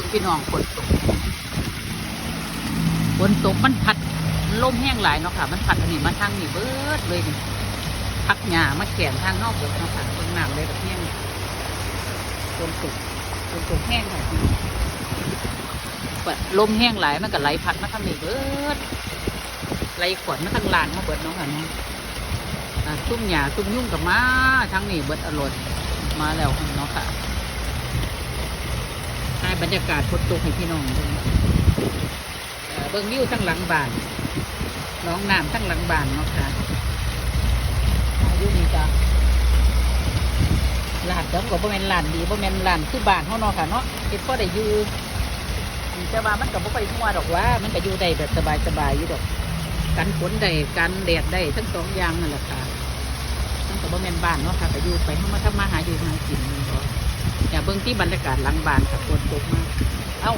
บิ่งพี่น้องฝนตกฝนตกมันพัดลมแห้งหลายเนาะค่ะ มันพัดอันนี้มาทางนี่เบิดเลยนี่พักหญ้ามาแก่นทางนอกเบิดเนาะค่ะเบิ่งน้ำเลยแบบแห้งฝนตกฝนตกแห้งค่ะลมแห้งหลายมันก็ไหลพัดมาทางนี้เบิดไหลขวดมาทางลานมาเบิดเนาะค่ะเนาะอะซุ่มหญ้าซุ่มยุ่งกับมาทางนี้เบิดอร่อยมาแล้วเนาะค่ะ บรรยากาศฝนตกให้พี่น้องเบิ่งเอ่อเบิ่งวิวทั้งหลังบ้านน้องน้ำทั้งหลังบ้านเนาะค่ะอายุนี่จ้ะลานเดิมก็บ่แม่นลานดีบ่แม่นลานคือบ้านเฮาเนาะค่ะเนาะเฮ็ดพอได้อยู่แต่ว่ามันก็บ่ไปทั่วดอกว่า มันก็อยู่ได้แบบสบายๆอยู่ดอกกันฝนได้กันแดดได้ทั้งสองอย่างนั่นแหละค่ะทั้งก็บ่แมนบ้านเนาะค่ะก็อยู่ไปเฮามาทำมาหาอยู่หากินนี่บ่ อย่า เบิ่งที่บรรยากาศหลังบ้านค่ะฝนตกมากเอ้า